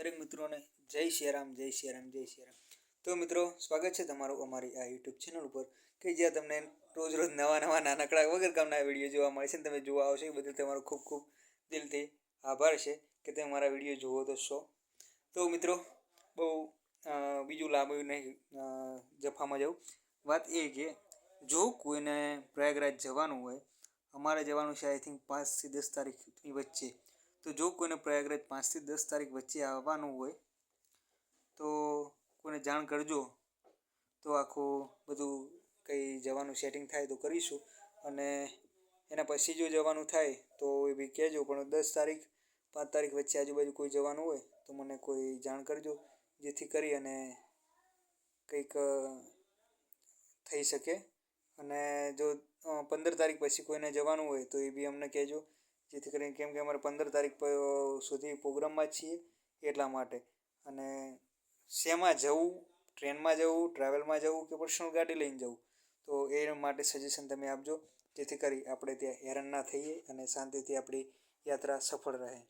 દરેક મિત્રોને જય શ્રીરામ જય શ્રીરામ જય શ્રીરામ તો મિત્રો, સ્વાગત છે તમારું અમારી આ યુટ્યુબ ચેનલ ઉપર, કે જ્યાં તમને રોજ રોજ નવા નવા નાનકડા વગર કામના વીડિયો જોવા મળે છે તમે જોવા આવશો, એ બદલ તમારો ખૂબ ખૂબ દિલથી આભાર છે કે તમે મારા વીડિયો જુઓ તો શો તો મિત્રો, બહુ બીજું લાંબુ નહીં જફામાં જવું. વાત એ કે, જો કોઈને પ્રયાગરાજ જવાનું હોય, અમારે જવાનું છે આઈ થિંક પાંચથી દસ તારીખની વચ્ચે. તો જો કોઈને પ્રયાગરાજ પાંચથી દસ તારીખ વચ્ચે આવવાનું હોય, તો કોઈને જાણ કરજો. તો આખું બધું કંઈ જવાનું સેટિંગ થાય તો કરીશું. અને એના પછી જો જવાનું થાય, તો એ બી કહેજો. પણ દસ તારીખ, પાંચ તારીખ વચ્ચે આજુબાજુ કોઈ જવાનું હોય, તો મને કોઈ જાણ કરજો, જેથી કરી અને કંઈક થઈ શકે. અને જો પંદર તારીખ પછી કોઈને જવાનું હોય, તો એ બી અમને કહેજો. જેથી કરીને કેમ કે અમારે પંદર તારીખ સુધી પ્રોગ્રામમાં છીએ એટલા માટે. અને શેમાં જવું? ટ્રેનમાં જવું, ટ્રાવેલમાં જવું કે પર્સનલ ગાડી લઈને જવું? તો એ માટે સજેશન તમે આપજો. જેથી કરી આપણે ત્યાં હેરાન ના થઈએ અને શાંતિથી આપણી યાત્રા સફળ રહે.